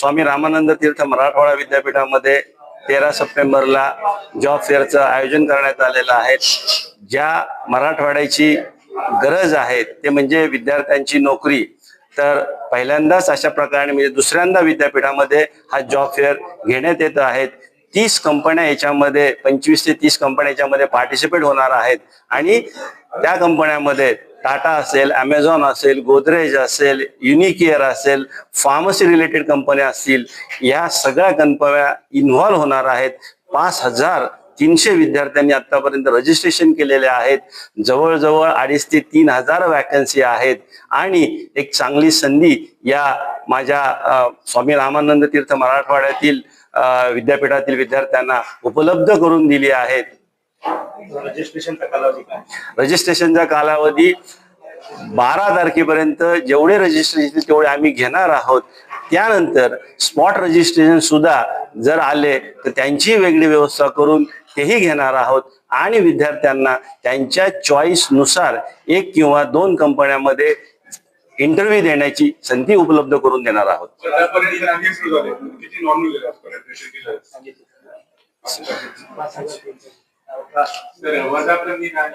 स्वामी रामानंद तीर्थ मराठवाडा विद्यापीठामध्ये तेरा सप्टेंबरला जॉब फेअरचं आयोजन करण्यात आलेलं आहे. ज्या मराठवाड्याची गरज आहे ते म्हणजे विद्यार्थ्यांची नोकरी. तर पहिल्यांदाच अशा प्रकारे म्हणजे दुसऱ्यांदा विद्यापीठामध्ये हा जॉब फेअर घेण्यात येत आहेत. तीस कंपन्या याच्यामध्ये पंचवीस ते तीस कंपन्या याच्यामध्ये पार्टिसिपेट होणार आहेत. आणि त्या कंपन्यामध्ये टाटा असेल ॲमेझॉन असेल गोदरेज असेल युनिकेअर असेल फार्मसी रिलेटेड कंपन्या असतील या सगळ्या कंपन्या इन्व्हॉल्व्ह होणार आहेत. पाच हजार तीनशे विद्यार्थ्यांनी आतापर्यंत रजिस्ट्रेशन केलेले आहेत. जवळजवळ अडीच ते तीन हजार वॅकन्सी आहेत. आणि एक चांगली संधी या माझ्या स्वामी रामानंद तीर्थ मराठवाड्यातील विद्यापीठातील विद्यार्थ्यांना उपलब्ध करून दिली आहेत. रजिस्ट्रेशनचा कालावधी काय? रजिस्ट्रेशनचा कालावधी बारा तारखेपर्यंत जेवढे रजिस्ट्रेशन तेवढे आम्ही घेणार आहोत. त्यानंतर स्पॉट रजिस्ट्रेशन सुद्धा जर आले तर त्यांची वेगळी व्यवस्था करून तेही घेणार आहोत. आणि विद्यार्थ्यांना त्यांच्या चॉईसनुसार एक किंवा दोन कंपन्यांमध्ये इंटरव्ह्यू देण्याची संधी उपलब्ध करून देणार आहोत. सुरू झाले किती नॉन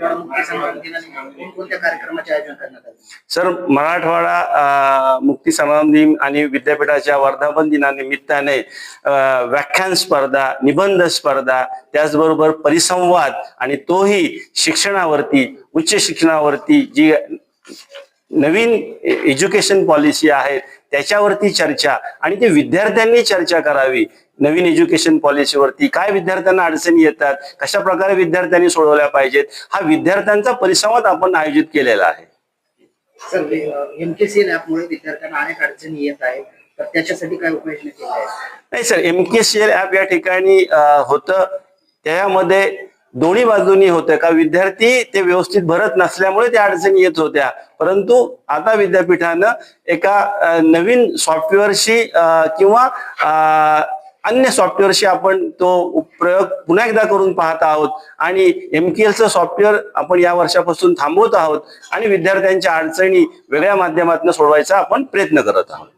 तर वर्धापन दिन आणि कोणत्या कार्यक्रमाचे आयोजन करण्यात आले? सर मराठवाडा मुक्ती संग्राम दिन आणि विद्यापीठाच्या वर्धापन दिनानिमित्ताने व्याख्यान स्पर्धा निबंध स्पर्धा त्याचबरोबर परिसंवाद आणि तोही शिक्षणावरती उच्च शिक्षणावरती जी नवीन एज्युकेशन पॉलिसी आहे त्याच्यावरती चर्चा आणि ते विद्यार्थ्यांनी चर्चा करावी. नवीन एज्युकेशन पॉलिसीवरती काय विद्यार्थ्यांना अडचणी येतात कशा प्रकारे विद्यार्थ्यांनी सोडवल्या पाहिजेत हा विद्यार्थ्यांचा परिसंवाद आपण आयोजित केलेला आहे. सर एमकेसीएल ऍपमुळे विद्यार्थ्यांना अनेक अडचणी येत आहेत तर त्याच्यासाठी काय उपाययोजना केल्या आहेत? नाही sir M K C L app या ठिकाणी होतं त्यामध्ये दोन्ही बाजूनी होतं का विद्यार्थी ते व्यवस्थित भरत नसल्यामुळे त्या अडचणी येत होत्या. परंतु आता विद्यापीठानं एका नवीन सॉफ्टवेअरशी किंवा अन्य सॉफ्टवेअरशी आपण तो प्रयोग पुन्हा एकदा करून पाहत आहोत आणि एम के एलचं सॉफ्टवेअर आपण या वर्षापासून थांबवत आहोत आणि विद्यार्थ्यांच्या अडचणी वेगळ्या माध्यमातून सोडवायचा आपण प्रयत्न करत आहोत.